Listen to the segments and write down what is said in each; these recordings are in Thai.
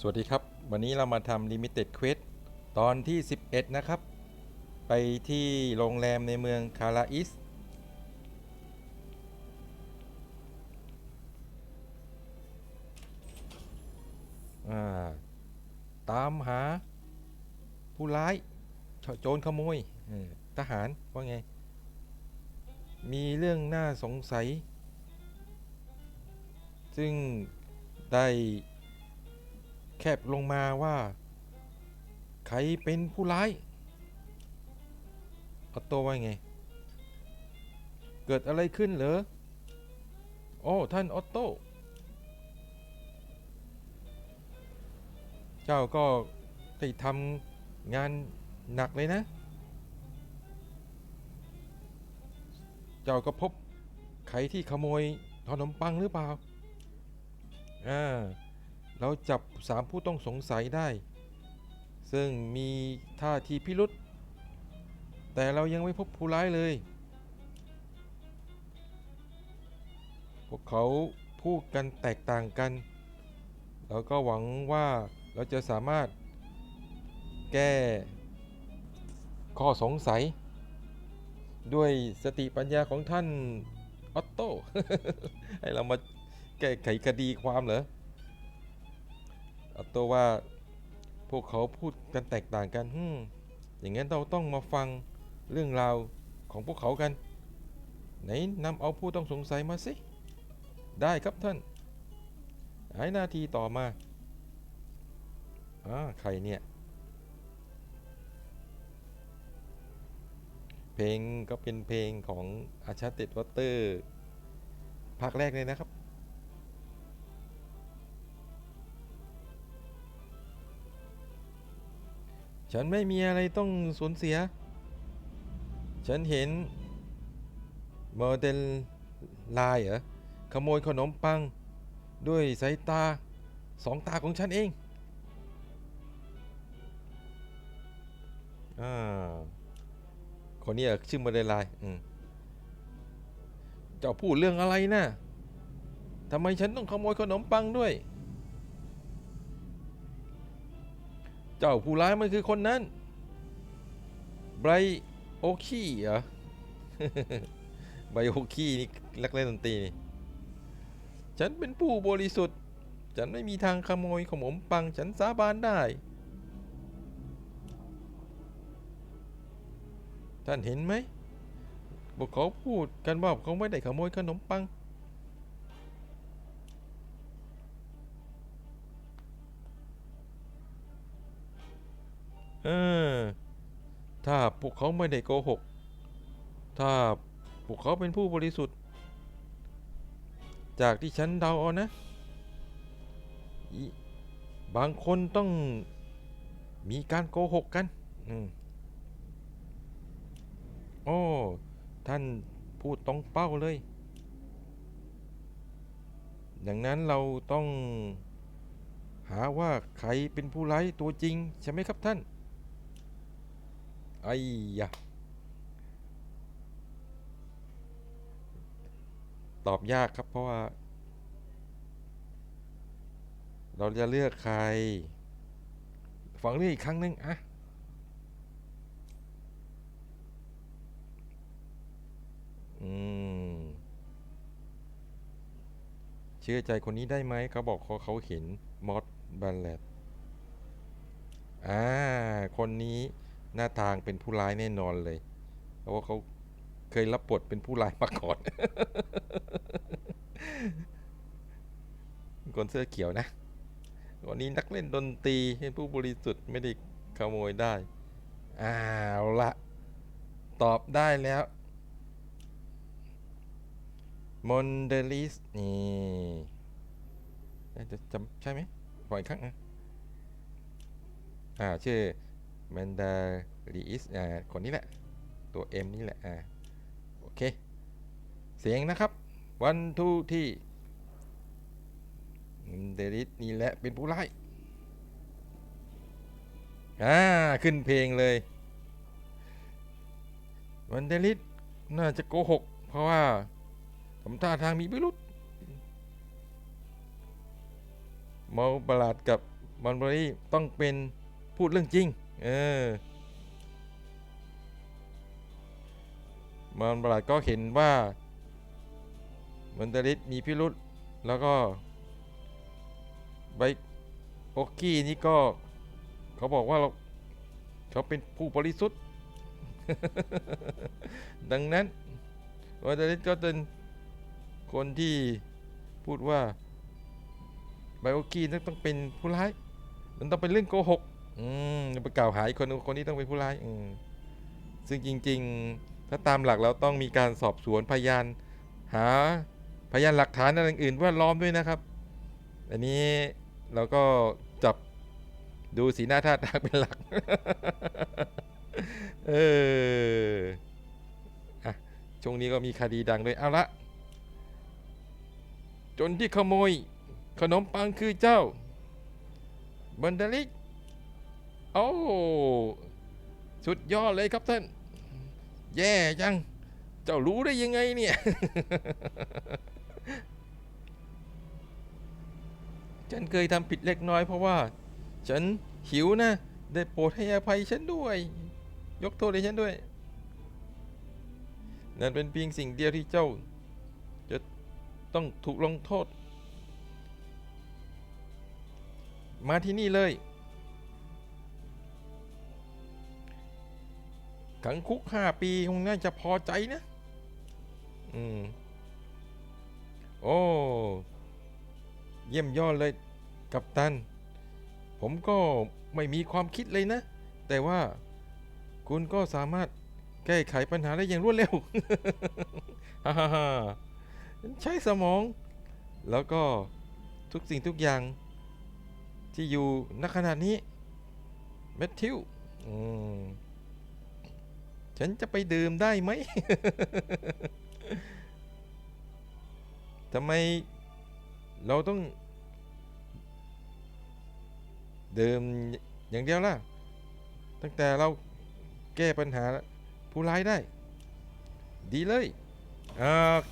สวัสดีครับ วันนี้เรามาทำ Limited Quest ตอนที่ 11 นะครับ ไปที่โรงแรมในเมืองคาราอิส ตามหาผู้ร้าย โจรขโมย ทหาร ว่าไง มีเรื่องน่าสงสัย ซึ่งได้ แคบลงมาว่า ใครเป็นผู้ร้ายออโต้ว่าไง เกิดอะไรขึ้นเหรอ โอ้ ท่านออโต้ เจ้าก็ได้ทำงานหนักเลยนะ เจ้าก็พบใครที่ขโมยขนมปังหรือเปล่า อ่า เราจับสามผู้ต้องสงสัยได้ ซึ่งมีท่าทีพิรุษแต่เรายังไม่พบผู้ร้ายเลย พวกเขาพูดกันแตกต่างกัน เราก็หวังว่าเราจะสามารถแก้ข้อสงสัย ด้วยสติปัญญาของท่าน ออตโต้ให้เรามาแก้ไขคดีความเหรอ อาตัวว่าพวกเขาพูดกันแตกต่างกันฮึอย่างงั้นเราต้องมาฟังเรื่องราวของพวกเขากัน ไหนนำเอาผู้ต้องสงสัยมาสิ ได้ครับท่านหายนาทีต่อมาอ่าใครเนี่ย เพลงก็เป็นเพลงของอาชาติดวอเตอร์ ภาคแรกเลยนะครับ ฉันไม่มีอะไรต้องสูญเสีย ฉันเห็นโมเดลลายเหรอ ขโมยขนมปัง ด้วยสายตาสองตาของฉันเองอ่าคนนี้ชื่อโมเดลลายอืมเจ้าพูดเรื่องอะไรน่ะทำไมฉันต้องขโมยขนมปังด้วย เจ้าผู้ร้ายมันคือคนนั้น ไบรโอคีเหรอ ไบรโอคีนี่นักเล่นดนตรีนี่ ฉันเป็นผู้บริสุทธิ์ ฉันไม่มีทางขโมยขนมปังฉันสาบานได้ ท่านเห็นไหมพวกเขาพูดกันว่าเขาไม่ได้ขโมยขนมปัง เออ ถ้าพวกเขาไม่ได้โกหก ถ้าพวกเขาเป็นผู้บริสุทธิ์ จากที่ฉันเดาเอานะ บางคนต้องมีการโกหกกันอโอ้ ท่านพูดตรงเป้าเลย ดังนั้นเราต้องหาว่าใครเป็นผู้ร้ายตัวจริง ใช่ไหมครับท่าน ไอ้ยะตอบยากครับเพราะว่า เราจะเลือกใคร ฟังเรื่องอีกครั้งหนึ่งอะอืม เชื่อใจคนนี้ได้ไหมเขาบอกเขาเขาเห็นมอสบัลเลตอ่า คนนี้ หน้าทางเป็นผู้ร้ายแน่นอนเลย เพราะว่าเขาเคยรับบทเป็นผู้ร้ายมาก่อน คนเสื้อเขียวนะ วันนี้นักเล่นดนตรีเป็นผู้บริสุทธิ์ไม่ได้ขโมยได้อ้าวละตอบได้แล้วมอนเดลิสนี่จะจำใช่ไหมปล่อยครั้งอะอ่าชื่อ แมนดาลีอิสอ่าคนนี้แหละ ตัว M นี่แหละอ่าโอเค เสียงนะครับวันทูที่เดลิสนี่แหละเป็นผู้ร้ายอ่าขึ้นเพลงเลยวันเดลิสน่าจะโกหก เพราะว่าทำท่าทางมีพิรุษเมาประหลาดกับมันบรีต้องเป็นพูดเรื่องจริง เออมันประหลาดก็เห็นว่ามันเตริสมีพิรุษแล้วก็ไบโอกี้นี่ก็ เขาบอกว่าเราเขาเป็นผู้บริสุทธิ์ ดังนั้นวันเตริสก็เป็นคนที่พูดว่าไบโอกี้นั้นต้องเป็นผู้ร้าย มันต้องเป็นเรื่องโกหก อืมไปกล่าวหาอีกคนคนนี้ต้องเป็นผู้ร้ายอืมซึ่งจริง ๆ ถ้าตามหลักเราต้องมีการสอบสวนพยาน หาพยานหลักฐานอะไรอื่นแวดล้อมด้วยนะครับ อันนี้เราก็จับดูสีหน้าท่าทางเป็นหลัก เอออะช่วงนี้ก็มีคดีดังด้วยเอาละ จนที่ขโมย ขนมปังคือเจ้าบันดาลิก โอ้สุดยอดเลยครับท่าน แย่จัง เจ้ารู้ได้ยังไงเนี่ย ฉันเคยทำผิดเล็กน้อยเพราะว่า ฉันหิวนะ ได้โปรดให้อภัยฉันด้วย ยกโทษให้ฉันด้วย นั่นเป็นเพียงสิ่งเดียวที่เจ้า จะต้องถูกลงโทษ มาที่นี่เลย ขังคุกห้าปีคงน่าจะพอใจนะ อืม โอ้ เยี่ยมยอดเลยกัปตัน ผมก็ไม่มีความคิดเลยนะ แต่ว่าคุณก็สามารถแก้ไขปัญหาได้อย่างรวดเร็วฮ่าฮ่าฮ่าใช้สมอง แล้วก็ทุกสิ่งทุกอย่าง ที่อยู่ณขณะนี้ แมทธิว อืม ฉันจะไปดื่มได้ไหมทำไมเราต้อง ดื่มอย่างเดียวล่ะ ตั้งแต่เราแก้ปัญหาผู้ร้ายได้ ดีเลย โอ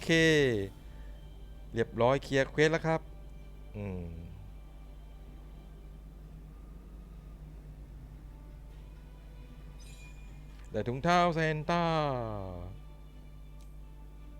เค เรียบร้อยเคลียร์เควสแล้วครับ อืม แต่ถุงเท้าเซนต้า